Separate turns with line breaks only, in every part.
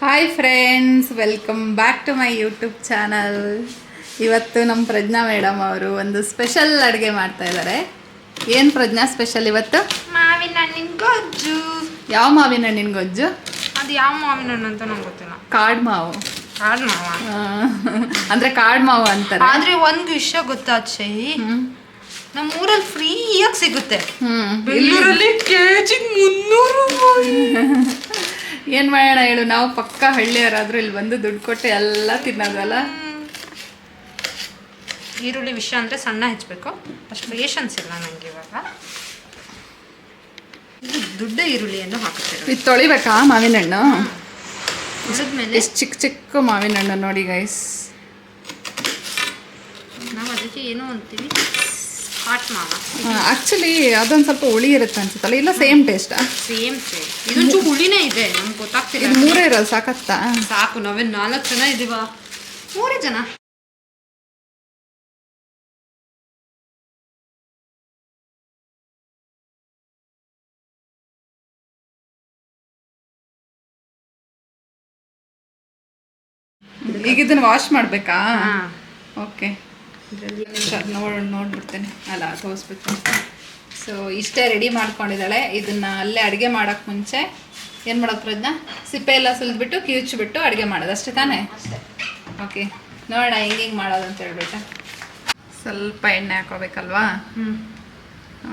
Hi friends welcome back to my YouTube channel ಇವತ್ತು ನಮ್ಮ ಪ್ರಜ್ಞಾ madam ಅವರು ಒಂದು ಸ್ಪೆಷಲ್ ಅಡುಗೆ ಮಾಡ್ತಾ ಇದ್ದಾರೆ ಏನು ಪ್ರಜ್ಞಾ ಸ್ಪೆಷಲ್ ಇವತ್ತು?
ಮಾವಿನ ಹಣ್ಣಿನ ಗೊಜ್ಜು.
ಯಾವ ಮಾವಿನ ಹಣ್ಣಿನ ಗೊಜ್ಜು?
ಅದು ಯಾವ ಮಾವಿನ ಹಣ್ಣು ಅಂತ ನಂಗೆ ಗೊತ್ತಿಲ್ಲ.
ಕಾಡು ಮಾವು.
ಕಾಡು ಮಾವ?
ಅಂದ್ರೆ ಕಾಡು ಮಾವು ಅಂತಾರೆ.
ಆದ್ರೆ ಒಂದು ವಿಷಯ ಗೊತ್ತಾ ಅಕ್ಷಯ್
ಹ್ಮ್.
ನಮ್ಮ ಊರಲ್ಲಿ ಫ್ರೀಯಾಗಿ ಸಿಗುತ್ತೆ.
ಹ್ಮ್.
ಬೆಂಗಳೂರಲ್ಲಿ ಕೆಜಿ ಮುನ್ನೂರು ರೂಪಾಯಿ.
ಏನು ಮಾಡೋಣ ಹೇಳು? ನಾವು ಪಕ್ಕ ಹಳ್ಳಿಯವರಾದ್ರೂ ಇಲ್ಲಿ ಬಂದು ದುಡ್ಡು ಕೊಟ್ಟು ಎಲ್ಲ ತಿನ್ನೋದಲ್ಲ?
ಈರುಳ್ಳಿ ವಿಷಯ ಅಂದ್ರೆ ಸಣ್ಣ ಹೆಚ್ಚಬೇಕು. ಅಷ್ಟು ಪೇಷನ್ಸ್ ಇಲ್ಲ ನಂಗೆ ಇವಾಗ. ಇದು ದೊಡ್ಡ ಈರುಳ್ಳಿಯನ್ನು ಹಾಕುತ್ತೇವೆ
ಇದು ತೊಳಿಬೇಕಾ ಮಾವಿನ ಹಣ್ಣು?
ಮೇಲೆ
ಎಷ್ಟು ಚಿಕ್ಕ ಚಿಕ್ಕ ಮಾವಿನ ಹಣ್ಣು ನೋಡಿ ಗೈಸ್
ನಾವು ಅದಕ್ಕೆ ಏನೋ ಅಂತೀವಿ.
ಆಕ್ಚುಲಿ ಅದೊಂದು ಸ್ವಲ್ಪ ಹುಳಿ ಇರುತ್ತೆ ಅನ್ಸುತ್ತಲ್ಲ? ಇಲ್ಲ ಸೇಮ್ ಟೇಸ್ಟ್
ಸೇಮ್ ಸೇಮ್ ಇದೊಂಚೂರು ಹುಳಿನೇ ಇದೆ ನಮ್ಗೆ ಗೊತ್ತಾಗ್ತಿಲ್ಲ.
ಇದು ಮೂರೇ ಇರಲ್ಲ ಸಾಕತ್ತಾ?
ಸಾಕು ನಾವೇ ನಾಲ್ಕು ಜನ ಇದೀವ ಮೂರೇ ಜನ.
ಈಗ ಇದನ್ನ ವಾಶ್ ಮಾಡ್ಬೇಕಾ?
ಹಾ.
ಓಕೆ ನೋಡ್ ನೋಡ್ಬಿಡ್ತೇನೆ. ಅಲ್ಲ ತೋರಿಸ್ಬಿಟ್ಟು ಸೊ ಇಷ್ಟೇ ರೆಡಿ ಮಾಡ್ಕೊಂಡಿದ್ದಾಳೆ. ಇದನ್ನ ಅಲ್ಲೇ ಅಡುಗೆ ಮಾಡೋಕ್ಕೆ ಮುಂಚೆ ಏನು ಮಾಡೋದು ಪ್ರಜ್ಞ? ಸಿಪ್ಪೆ ಎಲ್ಲ ಸುಲಿದ್ಬಿಟ್ಟು ಕಿವುಚ್ಬಿಟ್ಟು ಅಡುಗೆ ಮಾಡೋದು. ಅಷ್ಟೇ ತಾನೇ? ಓಕೆ ನೋಡೋಣ ಹೆಂಗೆ ಹಿಂಗೆ ಮಾಡೋದು ಅಂತ ಹೇಳ್ಬಿಟ್ಟು. ಸ್ವಲ್ಪ ಎಣ್ಣೆ ಹಾಕೋಬೇಕಲ್ವಾ?
ಹ್ಞೂ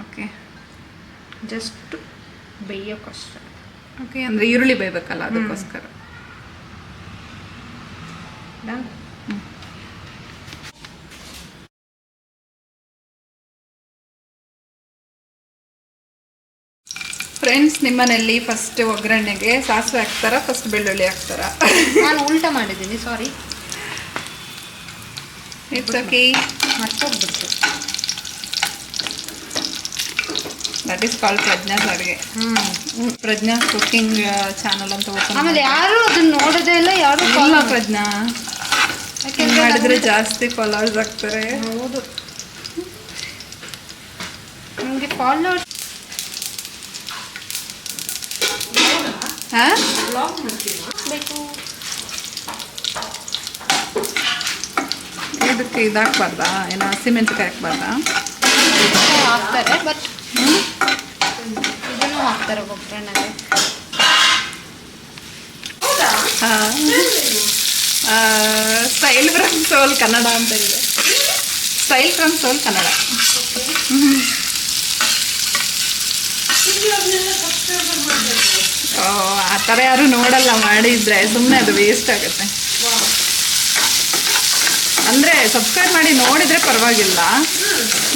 ಓಕೆ
ಜಸ್ಟ್ ಬೇಯೋಕ್ಕಷ್ಟೇ
ಓಕೆ ಅಂದರೆ ಈರುಳ್ಳಿ ಬೇಯಬೇಕಲ್ಲ ಅದಕ್ಕೋಸ್ಕರ. ಫ್ರೆಂಡ್ಸ್ ನಿಮ್ಮನೇಲಿ ಫಸ್ಟ್ ಒಗ್ಗರಣೆಗೆ ಸಾಸಿವೆ ಹಾಕ್ತಾರಾ ಫಸ್ಟ್ ಬೆಳ್ಳುಳ್ಳಿ ಹಾಕ್ತಾರಾ?
ನಾನು ಉಲ್ಟಾ ಮಾಡಿದ್ದೀನಿ ಸಾರಿ
ಇಟ್ಸ್ ಓಕೆ
ಮರ್ತೋಗ್ಬಿಡ್ತು.
ದಟ್ ಈಸ್ ಕಾಲ್ ಪ್ರಜ್ಞಾ ಅಡುಗೆ
ಹ್ಞೂ
ಪ್ರಜ್ಞಾ ಕುಕಿಂಗ್ ಚಾನಲ್ ಅಂತ ಓಪನ್
ಆಮೇಲೆ ಯಾರು ಅದನ್ನ ನೋಡೋದೇ ಇಲ್ಲ ಯಾರು
ಇಲ್ಲ ಪ್ರಜ್ಞಾ. ಮಾಡಿದ್ರೆ ಜಾಸ್ತಿ ಫಾಲೋವರ್ಸ್ ಆಗ್ತಾರೆ.
ಹೌದು. ನಮಗೆ ಫಾಲೋವರ್ಸ್
ಇದಕ್ಕೆ ಇದು ಏನ ಸಿಮೆಂಟ್ ಹಸಿಮೆಣಸಿಕಾಯಿ ಹಾಕ್ಬಾರ್ದಾ
ಹಾಕ್ತಾರೆ ಬಟ್ ಇದನ್ನು ಹಾಕ್ತಾರೆ ಒಗ್ಗರಣೆಗೆ
ಸ್ಟೈಲ್ ಫ್ರಮ್ ಸೋಲ್ ಕನ್ನಡ ಅಂತ ಇದೆ. ಸ್ಟೈಲ್ ಫ್ರಮ್ ಸೋಲ್ ಕನ್ನಡ ಓ ಆ ಥರ ಯಾರು ನೋಡಲ್ಲ ಮಾಡಿದ್ರೆ ಸುಮ್ಮನೆ ಅದು ವೇಸ್ಟ್ ಆಗುತ್ತೆ. ಅಂದರೆ ಸಬ್ಸ್ಕ್ರೈಬ್ ಮಾಡಿ ನೋಡಿದರೆ ಪರವಾಗಿಲ್ಲ.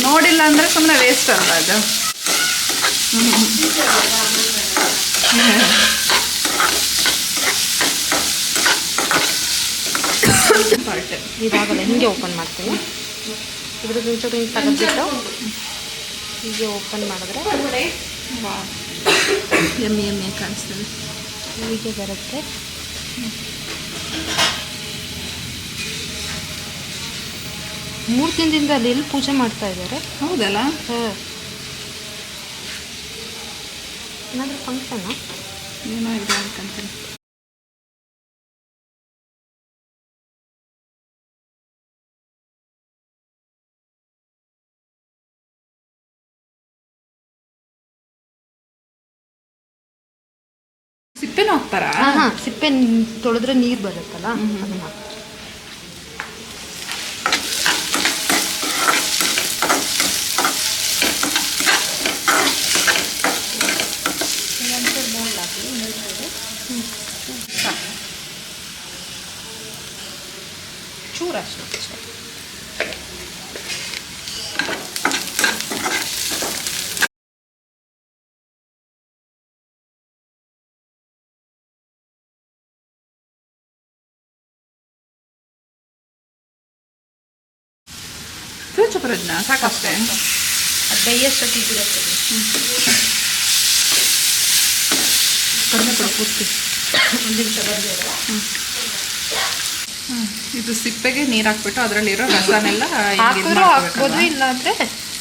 ನೋಡಿಲ್ಲ ಅಂದರೆ ಸುಮ್ಮನೆ ವೇಸ್ಟ್ ಅಲ್ಲ ಅದು?
ಇವಾಗ ಹಿಂಗೆ ಓಪನ್ ಮಾಡ್ತೀನಿ. ಇದ್ರದ್ದು ಹಿಂಗೆ ತೆಗೆದ್ಬಿಟ್ಟು ಹೀಗೆ ಓಪನ್ ಮಾಡಿದ್ರೆ
ಎಮ್ಮಿ ಎಮ್ಮೆ ಕಾಣಿಸ್ತದೆ.
ಹೀಗೆ ಬರುತ್ತೆ. ಮೂರು ದಿನದಿಂದ ಅಲ್ಲಿ ಎಲ್ಲಿ ಪೂಜೆ ಮಾಡ್ತಾ ಇದ್ದಾರೆ?
ಹೌದಲ್ಲ?
ಹಾಂ. ಏನಾದರೂ ಫಂಕ್ಷನ್
ಏನೋ ಇದೆ ಅನ್ಕೊಂತೀನಿ ಸಿಪ್ಪೆನೂ ಹಾಕ್ತಾರಾ
ಹಾಂ ಸಿಪ್ಪೆ ತೊಳೆದ್ರೆ ನೀರು ಬರುತ್ತಲ್ಲ ಅದನ್ನ. ಚೂರು ಅಷ್ಟೇ ಅಷ್ಟೇ.
ಸೂಚ ಅದನ್ನ ಸಾಕಷ್ಟೇ.
ಅದು ಬೇಯಷ್ಟೊತ್ತಿಗೆ ಬಿಡುತ್ತೆ. ಅದು.
ಕಡಿಮೆ ಕೊಡು ಪೂರ್ತಿ.
ಒಂದು ನಿಮಿಷ ಬರ್ಬೇಕು
ಇದು ಸಿಪ್ಪೆಗೆ ನೀರು ಹಾಕ್ಬಿಟ್ಟು ಅದರಲ್ಲಿರೋ ರಸನೆಲ್ಲ ಹಿಂಗ್ ಇದ್
ಹಾಕಿದ್ರು ಹಾಕ್ಬೋದು ಇಲ್ಲ ಅಂದರೆ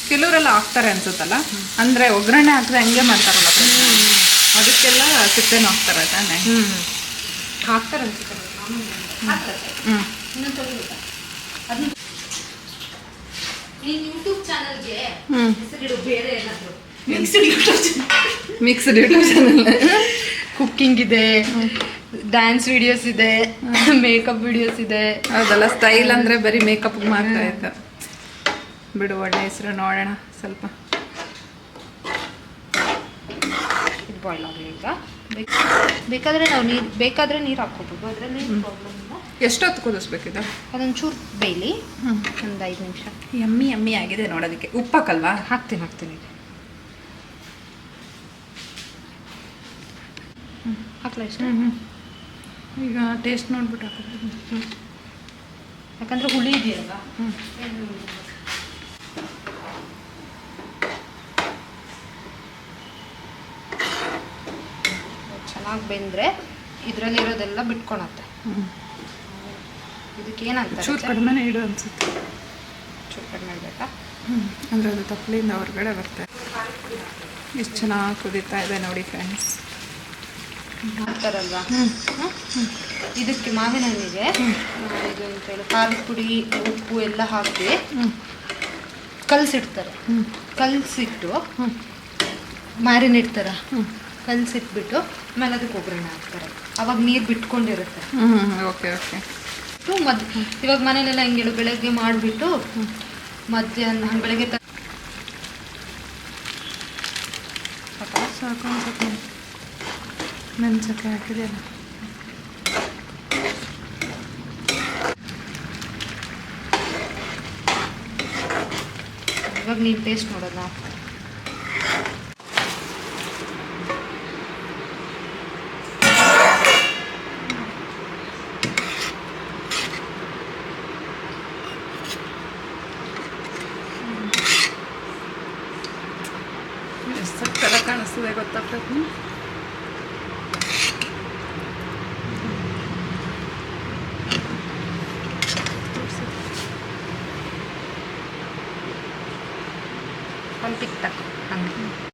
ಕೆಲವರೆಲ್ಲ ಹಾಕ್ತಾರೆ ಅನ್ಸುತ್ತಲ್ಲ? ಅಂದ್ರೆ ಒಗ್ಗರಣೆ ಹಾಕಿದ್ರೆ ಹಂಗೆ ಮಾಡ್ತಾರಲ್ಲ. ಅದಕ್ಕೆಲ್ಲ ಸಿಪ್ಪೆನೂ ಹಾಕ್ತಾರೆ ತಾನೆ?
ಹ್ಮ್. ಹಾಕ್ತಾರೆ ಅನ್ಸುತ್ತೆ.
ಹ್ಞೂ
ನೀನು ಯೂಟ್ಯೂಬ್ ಚಾನಲ್ಗೆ
ಹ್ಞೂ
ಹೆಸರಿಡು ಬೇರೆ ಏನಾದರೂ
ಮಿಕ್ಸ್ಡ್ ಯೂಟ್ಯೂಬ್ ಚಾನಲ್
ಕುಕ್ಕಿಂಗ್ ಇದೆ ಡ್ಯಾನ್ಸ್ ವಿಡಿಯೋಸ್ ಇದೆ ಮೇಕಪ್ ವಿಡಿಯೋಸ್ ಇದೆ.
ಹೌದಲ್ಲ ಸ್ಟೈಲ್ ಅಂದರೆ ಬರೀ ಮೇಕಪ್ ಮಾಡ್ತಾ ಇತ್ತು ಬಿಡು ಒಳ್ಳೆ ಹೆಸರು ನೋಡೋಣ ಸ್ವಲ್ಪ.
ಇದು ಬಾಯ್ಲ್ ಆಗಲಿ ಈಗ ಬೇಕ್- ಬೇಕಾದ್ರೆ ನಾವು ನೀರು ಬೇಕಾದರೆ ನೀರು ಹಾಕ್ಕೋಬೋದು. ಅದರಲ್ಲಿ ಪ್ರಾಬ್ಲಮ್ ಇಲ್ಲ.
ಎಷ್ಟೊತ್ತು ಚೂರು
ಅದೊಂಚೂರು ಬೇಯಲಿ.
ಹ್ಞೂ
ಒಂದು ಐದು ನಿಮಿಷ.
ಎಮ್ಮಿ ಎಮ್ಮಿ ಆಗಿದೆ ನೋಡೋದಕ್ಕೆ. ಉಪ್ಪಾಕಲ್ವಾ
ಹಾಕ್ತೀನಿ ಹಾಕ್ತೀನಿ. ಹಾಕ್ಲಾ ಇಷ್ಟ?
ಹ್ಞೂ ಹ್ಞೂ ಈಗ ಟೇಸ್ಟ್ ನೋಡ್ಬಿಟ್ಟು ಹಾಕೋದು.
ಯಾಕಂದ್ರೆ ಹುಳಿ ಇದೆಯಲ್ವಾ
ಹ್ಞೂ
ಚೆನ್ನಾಗಿ ಬೆಂದರೆ ಇದರಲ್ಲಿರೋದೆಲ್ಲ ಬಿಟ್ಕೊಳತ್ತೆ. ಇದಕ್ಕೆ ಏನಂತಾರೆ
ಚೂರು ಕಡಿಮೆನೇ ಇಡು ಅನ್ಸುತ್ತೆ.
ಚೂರು ಕಡಿಮೆ ಬೇಕಾ
ಹ್ಞೂ ಅಂದರೆ ಅದು ತಪ್ಪಲಿಂದ ಹೊರಗಡೆ ಬರುತ್ತೆ. ಎಷ್ಟು ಚೆನ್ನಾಗಿ ಕುದೀತಾ ಇದೆ ನೋಡಿ ಫ್ರೆಂಡ್ಸ್.
ಮಾಡ್ತಾರಲ್ವಾ? ಇದಕ್ಕೆ ಮಾವಿನ ಹಣ್ಣಿಗೆ ಕಾಲು ಇದು ಅಂತೇಳಿ ಖಾರದ ಪುಡಿ ಉಪ್ಪು ಎಲ್ಲ ಹಾಕಿ ಕಲಸಿಡ್ತಾರೆ. ಕಲಸಿಟ್ಟು ಮ್ಯಾರಿನೇಟ್ ಥರ ಕಲಸಿಟ್ಬಿಟ್ಟು ಆಮೇಲೆ ಅದಕ್ಕೆ ಒಗ್ಗರಣೆ ಹಾಕ್ತಾರೆ. ಅವಾಗ ನೀರು ಬಿಟ್ಕೊಂಡಿರುತ್ತೆ.
ಓಕೆ ಓಕೆ
ಟೂ ಮದ್ ಇವಾಗ ಮನೇಲೆಲ್ಲ ಹಿಂಗೇಳು ಬೆಳಗ್ಗೆ ಮಾಡಿಬಿಟ್ಟು ಮಧ್ಯಾಹ್ನ ಬೆಳಗ್ಗೆ ತ ಸಾಕಾ?
ಮೆಣಸಕ್ಕೆ ಹಾಕಿದೆಯಲ್ಲ
ಇವಾಗ ನೀನು ಟೇಸ್ಟ್ ನೋಡೋದಾ
ಎಷ್ಟು ಸಕ್ಕತ್ತಾಗಿ ಕಾಣಿಸ್ತದೆ ಗೊತ್ತಾ ಪ್ರಜ್ಞೆ
ಒಂದು ಟಿಕ್ ಟಕ್